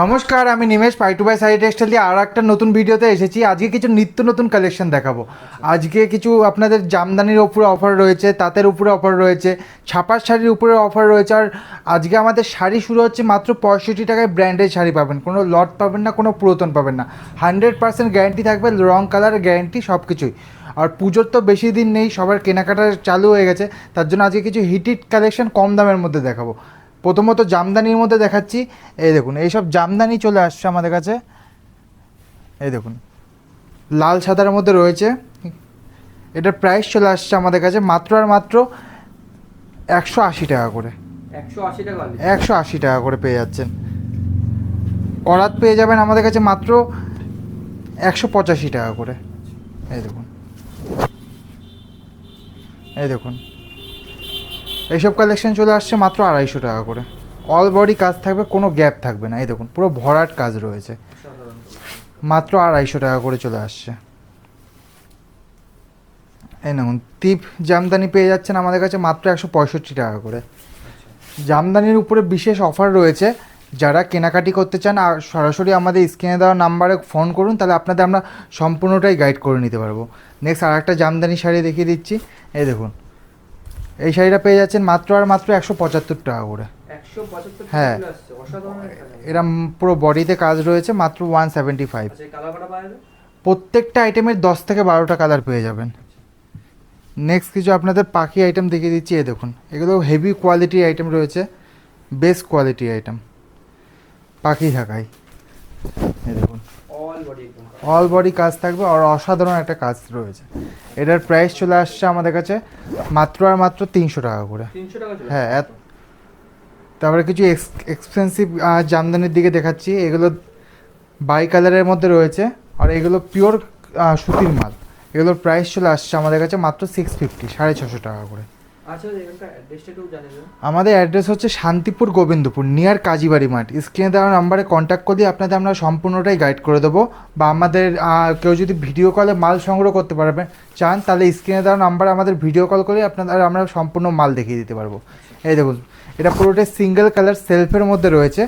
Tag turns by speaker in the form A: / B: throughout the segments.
A: নমস্কার
B: আমি Nimesh Pai two by side textile দিয়ে আর একটা নতুন ভিডিওতে এসেছি। আজকে কিছু নিত্য নতুন কালেকশন দেখাবো। আজকে কিছু আপনাদের জামদানির উপরে অফার রয়েছে তাঁতের উপরে অফার রয়েছে ছাপার শাড়ির উপরে অফার রয়েছে আর আজকে আমাদের শাড়ি শুরু হচ্ছে মাত্র পঁয়ষট্টি টাকায় ব্র্যান্ডেড শাড়ি পাবেন। কোনো লট পাবেন না কোনো পুরাতন পাবেন না। হান্ড্রেড পার্সেন্ট গ্যারেন্টি থাকবে রং কালার গ্যারেন্টি সব কিছুই আর পুজোর তো বেশি দিন নেই সবার কেনাকাটা চালু হয়ে গেছে তার জন্য আজকে কিছু হিটিট কালেকশন কম দামের মধ্যে দেখাবো। প্রথমত জামদানির মধ্যে দেখাচ্ছি। এই দেখুন এইসব জামদানি চলে আসছে আমাদের কাছে। এই দেখুন লাল সাদার মধ্যে রয়েছে। এটার প্রাইস চলে আসছে আমাদের কাছে মাত্র আর মাত্র একশো আশি টাকা করে।
A: একশো আশি টাকা
B: একশো আশি টাকা করে পেয়ে যাচ্ছেন। করাত পেয়ে যাবেন আমাদের কাছে মাত্র একশো পঁচাশি টাকা করে। এই দেখুন এই দেখুন। এইসব কালেকশন চলে আসছে মাত্র আড়াইশো টাকা করে। অল বডি কাজ থাকবে, কোনো গ্যাপ থাকবে না। এই দেখুন, পুরো ভরাট কাজ রয়েছে। মাত্র আড়াইশো টাকা করে চলে আসছে। এই দেখুন, টিপ জামদানি পেয়ে যাচ্ছেন আমাদের কাছে মাত্র একশো পঁয়ষট্টি টাকা করে। জামদানির উপরে বিশেষ অফার রয়েছে। যারা কেনাকাটি করতে চান, আর সরাসরি আমাদের স্ক্রিনে দেওয়া নাম্বারে ফোন করুন, তাহলে আপনাদের আমরা সম্পূর্ণটাই গাইড করে নিতে পারব। নেক্সট আর একটা জামদানি শাড়ি দেখিয়ে দিচ্ছি। এই দেখুন এই শাড়িটা পেয়ে যাচ্ছেন মাত্র আর মাত্র একশো পঁচাত্তর টাকা করে। হ্যাঁ। এরম পুরো বডিতে কাজ রয়েছে মাত্র ওয়ান সেভেন্টি ফাইভ প্রত্যেকটা আইটেমের দশ থেকে বারোটা কালার পেয়ে যাবেন। নেক্সট কিছু আপনাদের পাখি আইটেম দেখিয়ে দিচ্ছি এ দেখুন। এগুলো হেভি কোয়ালিটির আইটেম রয়েছে বেস্ট কোয়ালিটির আইটেম পাখি থাকাই এই দেখুন।
A: অল বডি
B: কাজ থাকবে আর অসাধারণ একটা কাজ রয়েছে। এটার প্রাইস চলে আসছে আমাদের কাছে মাত্র আর মাত্র তিনশো টাকা করে। হ্যাঁ, তারপরে কিছু এক্সপেন্সিভ জামদানির দিকে দেখাচ্ছি। এগুলো বাই কালারের মধ্যে রয়েছে আর এগুলো পিওর সুতির মাল। এগুলোর প্রাইস চলে আসছে আমাদের কাছে মাত্র সিক্স ফিফটি সাড়ে ছশো টাকা করে।
A: আচ্ছা
B: আমাদের অ্যাড্রেস হচ্ছে শান্তিপুর গোবিন্দপুর নিয়ার কাজীবাড়ি মাঠ। স্ক্রিনে দেওয়া নাম্বারে কন্ট্যাক্ট করলে আপনাদের আমরা সম্পূর্ণটাই গাইড করে দেবো। বা আমাদের কেউ যদি ভিডিও কলে মাল সংগ্রহ করতে পারবেন চান তাহলে স্ক্রিনে দেওয়া নাম্বারে আমাদের ভিডিও কল করে আপনাদের আমরা সম্পূর্ণ মাল দেখিয়ে দিতে পারব। এই দেখুন এটা পুরোটাই সিঙ্গেল কালার সেলফের মধ্যে রয়েছে।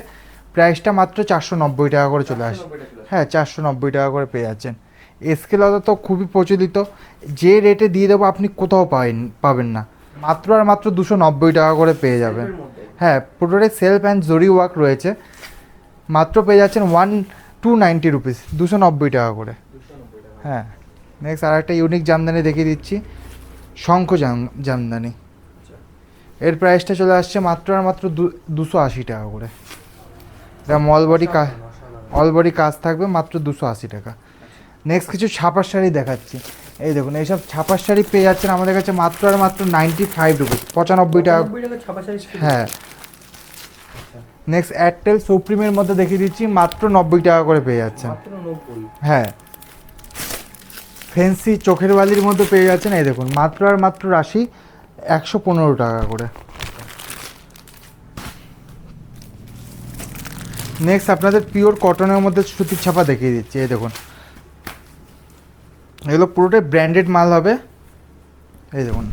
B: প্রাইসটা মাত্র চারশো নব্বই টাকা করে চলে আসে।
A: 490 টাকা। চলে আসছে।
B: হ্যাঁ চারশো নব্বই টাকা করে পেয়ে যাচ্ছেন। স্কেল তো খুবই প্রচলিত। যে রেটে দিয়ে দেবো আপনি কোথাও পাবেন পাবেন না। মাত্র আর মাত্র দুশো নব্বই টাকা করে পেয়ে যাবেন। হ্যাঁ পুরোটাই সেলফ অ্যান্ড জরি ওয়ার্ক রয়েছে। মাত্র পেয়ে যাচ্ছেন ওয়ান টু নাইনটি রুপিস দুশো নব্বই টাকা করে। হ্যাঁ নেক্সট আর একটা ইউনিক জামদানি দেখিয়ে দিচ্ছি শঙ্খ জাম জামদানি।
A: আচ্ছা।
B: এর প্রাইসটা চলে আসছে মাত্র আর মাত্র দুশো আশি টাকা করে। এটা মল বডি কা
A: অসাধারণ, অসাধারণ।
B: অল বডি কাজ থাকবে মাত্র দুশো আশি টাকা। নেক্সট কিছু ছাপার শাড়ি দেখাচ্ছি। এই দেখুন এইসব ছাপার শাড়ি পেয়ে যাচ্ছেন আমাদের কাছে মাত্র আর মাত্র নাইনটি ফাইভ রুপিস পঁচানব্বই টাকা।
A: 95 টাকা ছাপা শাড়ি
B: হ্যাঁ। নেক্সট এয়ারটেল সুপ্রিমের মধ্যে দেখিয়ে দিচ্ছি মাত্র নব্বই টাকা করে পেয়ে যাচ্ছেন।
A: মাত্র 90
B: হ্যাঁ। ফেন্সি চোখের বালির মধ্যে পেয়ে যাচ্ছেন এই দেখুন মাত্র আর মাত্র রাশি একশো পনেরো টাকা করে। নেক্সট আপনাদের পিওর কটনের মধ্যে সুতির ছাপা দেখিয়ে দিচ্ছি এই দেখুন। এগুলো পুরোটাই ব্র্যান্ডেড মাল হবে। এই দেখুন,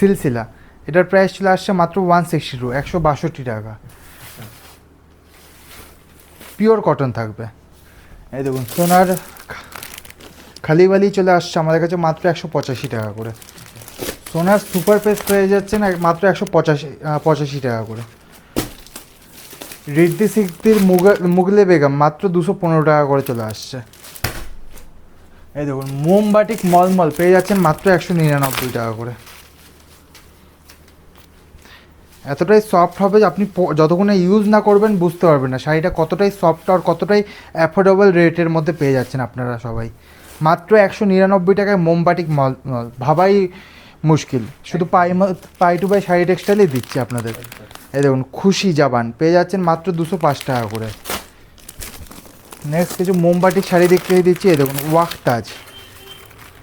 B: সিলসিলা। এটার প্রাইস চলে আসছে মাত্র ওয়ান সিক্সটি টু একশো বাষট্টি টাকা। পিওর কটন থাকবে। এই দেখুন, সোনার খালিবালি চলে আসছে আমাদের কাছে মাত্র একশো পঁচাশি টাকা করে। সোনার সুপার পেস্ট পেয়ে এক- মাত্র একশো পঁচাশি পঁচাশি টাকা করে। রিদ্ধি সিদ্ধির মুগা, মুগলে বেগম মাত্র দুশো পনেরো টাকা করে চলে আসছে। এই দেখুন মোমবাটিক মলমল, পেয়ে যাচ্ছেন মাত্র একশো নিরানব্বই টাকা করে। এতটাই সফট হবে যে আপনি যতক্ষণে ইউজ না করবেন বুঝতে পারবেন না। শাড়িটা কতটাই সফট আর কতটাই অ্যাফোর্ডেবল রেটের মধ্যে পেয়ে যাচ্ছেন আপনারা সবাই। মাত্র একশো নিরানব্বই টাকায় মোমবাটিক মল ভাবাই মুশকিল। শুধু পাই পাই টু পাই শাড়ি টেক্সটাইলই দিচ্ছি আপনাদের। এই দেখুন, খুশি জাবান, পেয়ে যাচ্ছেন মাত্র দুশো পাঁচ টাকা করে। নেক্সট কিছু মোমবাটিক শাড়ি দেখতে দিচ্ছি এই দেখুন ওয়াক তাজ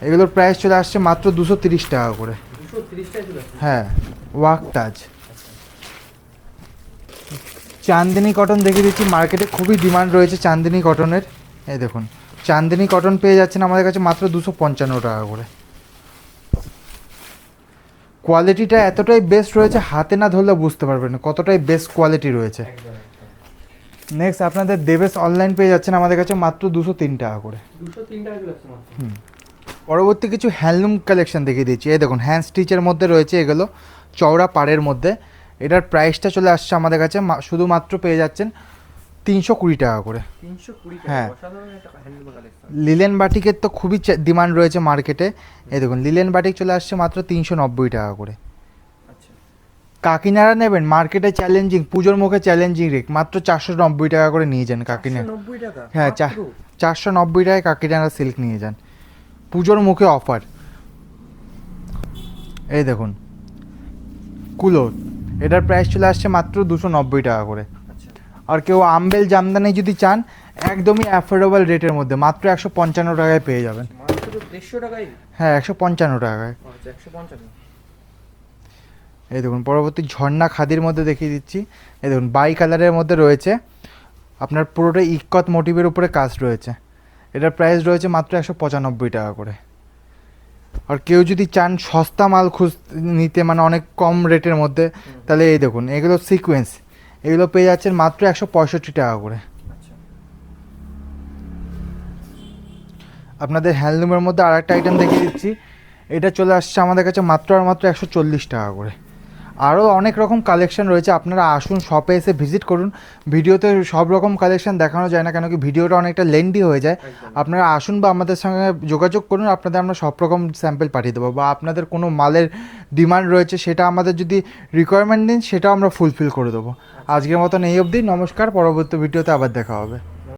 B: এগুলোর প্রাইস চলে আসছে মাত্র দুশো তিরিশ টাকা করে।
A: 230 টাকা চলে আসছে।
B: হ্যাঁ ওয়াক তাজ চান্দিনী কটন দেখে দিচ্ছি মার্কেটে খুবই ডিমান্ড রয়েছে চান্দিনী কটনের এই দেখুন চান্দিনী কটন পেয়ে যাচ্ছেন আমাদের কাছে মাত্র দুশো পঞ্চান্ন টাকা করে। কোয়ালিটিটা এতটাই বেস্ট রয়েছে হাতে না ধরলে বুঝতে পারবেন না কতটাই বেস্ট কোয়ালিটি রয়েছে। নেক্সট আপনাদের দেবেশ অনলাইন পেয়ে যাচ্ছেন আমাদের কাছে মাত্র দুশো তিন টাকা করে।
A: মাত্র।
B: পরবর্তী কিছু হ্যান্ডলুম কালেকশন দেখিয়ে দিচ্ছি। এই দেখুন হ্যান্ড স্টিচের মধ্যে রয়েছে এগুলো চওড়া পাড়ের মধ্যে। এটার প্রাইসটা চলে আসছে আমাদের কাছে শুধুমাত্র পেয়ে যাচ্ছেন তিনশো কুড়ি টাকা করে। হ্যাঁ। লিলেন বাটিকের তো খুবই ডিমান্ড রয়েছে মার্কেটে এই দেখুন লিলেন বাটিক চলে আসছে মাত্র তিনশো নব্বই টাকা করে। কাকিনাড়া নেবেন মার্কেটে চ্যালেঞ্জিং পুজোর মুখে চ্যালেঞ্জিং রেট মাত্র চারশো নব্বই টাকা করে নিয়ে যান কাকিনাড়া হ্যাঁ, চারশো নব্বই টাকায় কাকিনাড়া সিল্ক নিয়ে যান। পুজোর মুখে অফার এই দেখুন কুলো এটার প্রাইস চলে আসছে মাত্র দুশো নব্বই টাকা করে।
A: আচ্ছা।
B: আর কেউ আমবেল জামদানি যদি চান একদমই অ্যাফোর্ডেবল রেটের মধ্যে মাত্র একশো পঞ্চান্ন টাকায় পেয়ে যাবেন। হ্যাঁ একশো পঞ্চান্ন টাকায়।
A: আচ্ছা
B: এই দেখুন, পরবর্তী ঝর্ণা খাদির মধ্যে দেখিয়ে দিচ্ছি। এই দেখুন বাই কালারের মধ্যে রয়েছে। আপনার পুরোটা ইকত মোটিভের উপরে কাজ রয়েছে। এটার প্রাইস রয়েছে মাত্র একশো পঁচানব্বই টাকা করে। আর কেউ যদি চান সস্তা মাল খুঁজ, নিতে মানে অনেক কম রেটের মধ্যে, তাহলে এই দেখুন, এগুলো সিকোয়েন্স এগুলো পেয়ে যাচ্ছেন মাত্র একশো পঁয়ষট্টি টাকা করে। আপনাদের হ্যান্ডলুমের মধ্যে আর একটা আইটেম দেখিয়ে দিচ্ছি। এটা চলে আসছে আমাদের কাছে মাত্র আর মাত্র একশো চল্লিশ টাকা করে। আরও অনেক রকম কালেকশন রয়েছে। আপনারা আসুন শপে এসে ভিজিট করুন। ভিডিওতে সব রকম কালেকশন দেখানো যায় না কেন কি ভিডিওটা অনেকটা লেন্দি হয়ে যায়। আপনারা আসুন বা আমাদের সঙ্গে যোগাযোগ করুন আপনাদের আমরা সব রকম স্যাম্পেল পাঠিয়ে দেবো বা আপনাদের কোনো মালের ডিমান্ড রয়েছে সেটা আমাদের যদি রিকোয়ারমেন্ট দিন সেটাও আমরা ফুলফিল করে দেবো। আজকের মতন এই অবধি নমস্কার পরবর্তী ভিডিওতে আবার দেখা হবে।